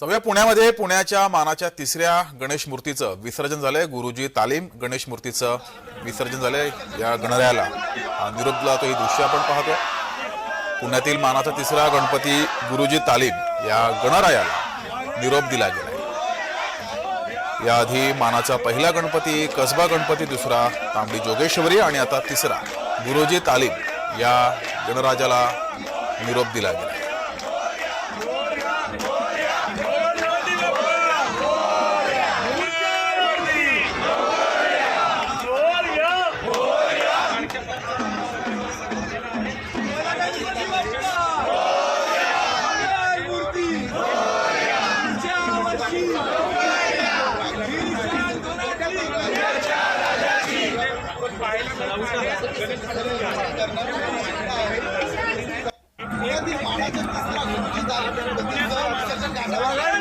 जाऊया पुण्यामध्ये. पुण्याच्या मानाच्या तिसऱ्या गणेश मूर्तीचं विसर्जन झालंय. गुरुजी तालीम गणेश मूर्तीचं विसर्जन झालंय या गणरायाला. हा तो ही दृश्य आपण पाहतोय. पुण्यातील मानाचा तिसरा गणपती गुरुजी तालीम या गणरायाला निरोप दिला गेलाय. याआधी मानाचा पहिला गणपती कसबा गणपती दुसरा तांबडी जोगेश्वरी आणि आता तिसरा गुरुजी तालीम या गणराजाला निरोप दिला गेला पुण्यातील मानाच्या तिसरा